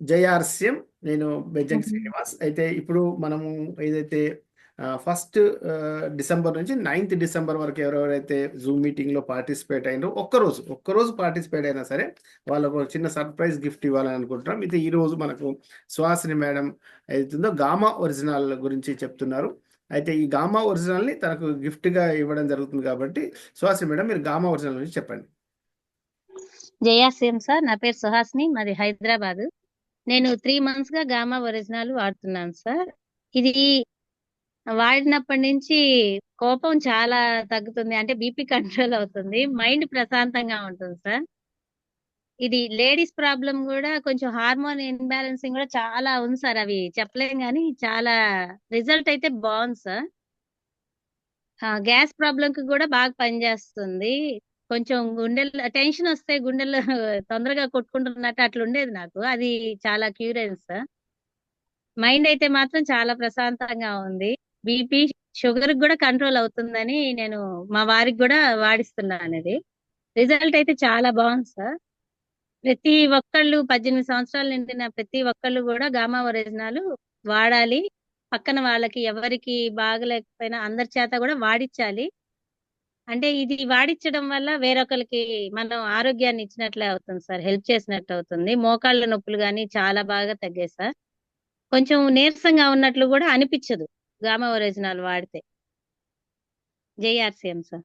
JRCM నేను బెజ్జంకి. శ్రీనివాస్. అయితే ఇప్పుడు మనము ఏదైతే ఫస్ట్ డిసెంబర్ నుంచి నైన్త్ డిసెంబర్ వరకు ఎవరెవరైతే జూమ్ మీటింగ్లో పార్టిసిపేట్ అయినారో ఒక్కరోజు ఒక్కరోజు పార్టిసిపేట్ అయినా సరే వాళ్ళకు ఒక చిన్న సర్ప్రైజ్ గిఫ్ట్ ఇవ్వాలని అనుకుంటున్నాం. అయితే ఈ రోజు మనకు సుహాసిని మేడం ఏదైతుందో గామా ఒరిజినల్ గురించి చెప్తున్నారు. అయితే ఈ గామా ఒరిజినల్ని తనకు గిఫ్ట్గా ఇవ్వడం జరుగుతుంది కాబట్టి సుహాసిని మేడం మీరు గామా ఒరిజినల్ గురించి చెప్పండి. జయాశ్రీం సార్ నా పేరు సుహాసిని మాది హైదరాబాద్. నేను త్రీ మంత్స్గా గామా ఒరిజినల్ వాడుతున్నాను సార్. ఇది వాడినప్పటి నుంచి కోపం చాలా తగ్గుతుంది. అంటే బీపీ కంట్రోల్ అవుతుంది. మైండ్ ప్రశాంతంగా ఉంటుంది సార్. ఇది లేడీస్ ప్రాబ్లం కూడా కొంచెం హార్మోన్ ఇన్బ్యాలెన్సింగ్ కూడా చాలా ఉంది సార్. అవి చెప్పలేం కానీ చాలా రిజల్ట్ అయితే బాగుంది సార్. గ్యాస్ ప్రాబ్లం కి కూడా బాగా పనిచేస్తుంది. కొంచెం గుండెల్లో టెన్షన్ వస్తే గుండెల్లో తొందరగా కొట్టుకుంటున్నట్టు అట్లా ఉండేది నాకు. అది చాలా క్యూరియన్స్ సార్ మైండ్ అయితే మాత్రం చాలా ప్రశాంతంగా ఉంది. బీపీ షుగర్ కూడా కంట్రోల్ అవుతుందని నేను మా వారికి కూడా వాడిస్తున్నాను ఇది రిజల్ట్ అయితే చాలా బాగుంది సార్. ప్రతి ఒక్కళ్ళు పద్దెనిమిది సంవత్సరాలు నిండిన ప్రతి ఒక్కళ్ళు కూడా గామా ఒరిజినాలు వాడాలి. పక్కన వాళ్ళకి ఎవరికి బాగలేకపోయినా అందరి చేత కూడా వాడించాలి అంటే ఇది వాడించడం వల్ల వేరొకరికి మనం ఆరోగ్యాన్ని ఇచ్చినట్లే అవుతుంది సార్ హెల్ప్ చేసినట్టు అవుతుంది. మోకాళ్ళ నొప్పులు కానీ చాలా బాగా తగ్గాయి సార్. కొంచెం నీరసంగా ఉన్నట్లు కూడా అనిపించదు. గామా ఒరిజినల్ వాడితే. JRCM sir.